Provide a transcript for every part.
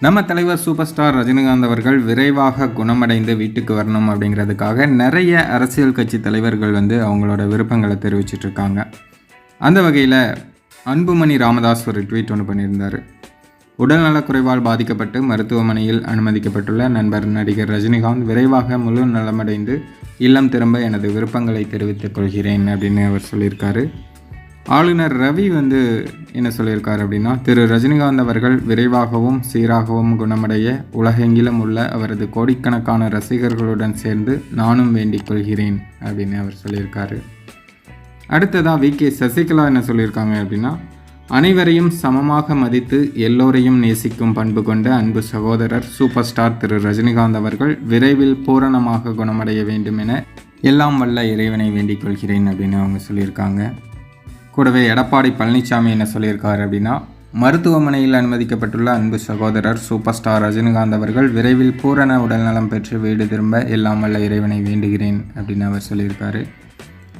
நம்ம தலைவர் super star Rajinikanth அவர்கள் விரைவாக குணமடைந்து வீட்டுக்கு வரணும் அப்படிங்கிறதுக்காக நிறைய அரசியல் கட்சி தலைவர்கள் வந்து அவங்களோட விருப்பங்களை தெரிவிச்சிட்டு இருக்காங்க. அந்த வகையில் அன்புமணி ராமதாஸ் ஒரு ட்வீட் ஒன்று பண்ணியிருந்தார். உடல்நலக்குறைவால் பாதிக்கப்பட்டு மருத்துவமனையில் அனுமதிக்கப்பட்டுள்ள நண்பர் நடிகர் ரஜினிகாந்த் விரைவாக முழு நலமடைந்து இல்லம் திரும்ப எனது விருப்பங்களை தெரிவித்துக் கொள்கிறேன் அப்படின்னு அவர் சொல்லியிருக்காரு. ஆளுநர் ரவி வந்து என்ன சொல்லியிருக்கார் அப்படின்னா திரு. ரஜினிகாந்த் அவர்கள் விரைவாகவும் சீராகவும் குணமடைய உலகெங்கிலும் உள்ள அவரது கோடிக்கணக்கான ரசிகர்களுடன் சேர்ந்து நானும் வேண்டிக் கொள்கிறேன் அப்படின்னு அவர் சொல்லியிருக்காரு. அடுத்ததாக வி. கே. சசிகலா என்ன சொல்லியிருக்காங்க அப்படின்னா அனைவரையும் சமமாக மதித்து எல்லோரையும் நேசிக்கும் பண்பு கொண்ட அன்பு சகோதரர் சூப்பர் ஸ்டார் திரு. ரஜினிகாந்த் அவர்கள் விரைவில் பூரணமாக குணமடைய வேண்டும் என எல்லாம் வல்ல இறைவனை வேண்டிக் கொள்கிறேன் அப்படின்னு அவங்க சொல்லியிருக்காங்க. கூடவே எடப்பாடி பழனிசாமி என்ன சொல்லியிருக்காரு அப்படின்னா மருத்துவமனையில் அனுமதிக்கப்பட்டுள்ள அன்பு சகோதரர் சூப்பர் ஸ்டார் ரஜினிகாந்த் அவர்கள் விரைவில் பூரண உடல்நலம் பெற்று வீடு திரும்ப எல்லாம் வல்ல இறைவனை வேண்டுகிறேன் அப்படின்னு அவர் சொல்லியிருக்காரு.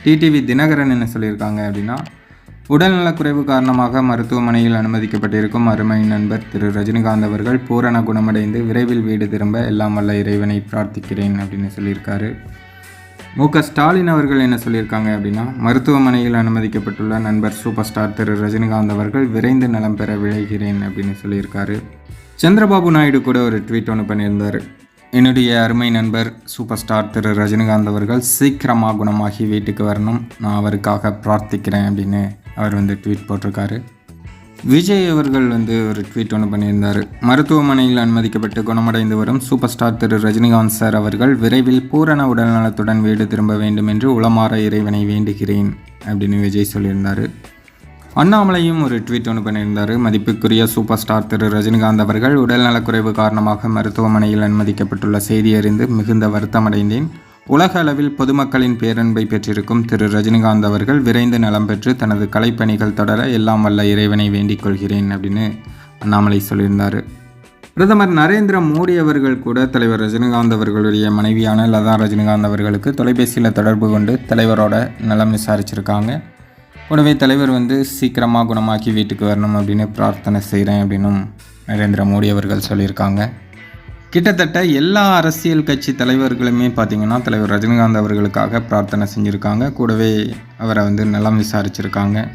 டிடிவி தினகரன் என்ன சொல்லியிருக்காங்க அப்படின்னா உடல்நலக்குறைவு காரணமாக மருத்துவமனையில் அனுமதிக்கப்பட்டிருக்கும் அருமை நண்பர் திரு ரஜினிகாந்த் அவர்கள் பூரண குணமடைந்து விரைவில் வீடு திரும்ப எல்லாம் வல்ல இறைவனை பிரார்த்திக்கிறேன் அப்படின்னு சொல்லியிருக்காரு. மு. க. ஸ்டாலின் அவர்கள் என்ன சொல்லியிருக்காங்க அப்படின்னா மருத்துவமனையில் அனுமதிக்கப்பட்டுள்ள நண்பர் சூப்பர் ஸ்டார் திரு. ரஜினிகாந்த் அவர்கள் விரைந்து நலம் பெற விளைகிறேன் அப்படின்னு சொல்லியிருக்காரு. சந்திரபாபு நாயுடு கூட ஒரு ட்வீட் ஒன்று பண்ணியிருந்தார். என்னுடைய அருமை நண்பர் சூப்பர் ஸ்டார் திரு. ரஜினிகாந்த் அவர்கள் சீக்கிரமாக குணமாகி வீட்டுக்கு வரணும். நான் அவருக்காக பிரார்த்திக்கிறேன் அப்படின்னு அவர் வந்து ட்வீட் போட்டிருக்காரு. விஜய் அவர்கள் வந்து ஒரு ட்வீட் ஒன்று பண்ணியிருந்தார். மருத்துவமனையில் அனுமதிக்கப்பட்டு குணமடைந்து வரும் சூப்பர் ஸ்டார் திரு ரஜினிகாந்த் சார் அவர்கள் விரைவில் பூரண உடல்நலத்துடன் வீடு திரும்ப வேண்டும் என்று உளமாற இறைவனை வேண்டுகிறேன் அப்படின்னு விஜய் சொல்லியிருந்தார். அண்ணாமலையும் ஒரு ட்வீட் ஒன்று பண்ணியிருந்தார். மதிப்புக்குரிய சூப்பர் ஸ்டார் திரு ரஜினிகாந்த் அவர்கள் உடல்நலக்குறைவு காரணமாக மருத்துவமனையில் அனுமதிக்கப்பட்டுள்ள செய்தி அறிந்து மிகுந்த வருத்தமடைந்தேன். உலக அளவில் பொதுமக்களின் பேரன்பை பெற்றிருக்கும் திரு. ரஜினிகாந்த் அவர்கள் விரைந்து நலம் பெற்று தனது கலைப்பணிகள் தொடர எல்லாம் வல்ல இறைவனை வேண்டிக் கொள்கிறேன் அப்படின்னு அண்ணாமலை சொல்லியிருந்தார். பிரதமர் நரேந்திர மோடி அவர்கள் கூட தலைவர் ரஜினிகாந்த் அவர்களுடைய மனைவியான லதா ரஜினிகாந்த் அவர்களுக்கு தொலைபேசியில் தொடர்பு கொண்டு தலைவரோட நலம் விசாரிச்சிருக்காங்க. கூடவே தலைவர் வந்து சீக்கிரமாக குணமாக்கி வீட்டுக்கு வரணும் அப்படின்னு பிரார்த்தனை செய்கிறேன் அப்படின்னும் நரேந்திர மோடி அவர்கள் சொல்லியிருக்காங்க. கிட்டத்தட்ட எல்லா அரசியல் கட்சி தலைவர்களுமே பார்த்திங்கன்னா தலைவர் ரஜினிகாந்த் அவர்களுக்காக பிரார்த்தனை செஞ்சுருக்காங்க. கூடவே அவரை வந்து நலம் விசாரிச்சிருக்காங்க.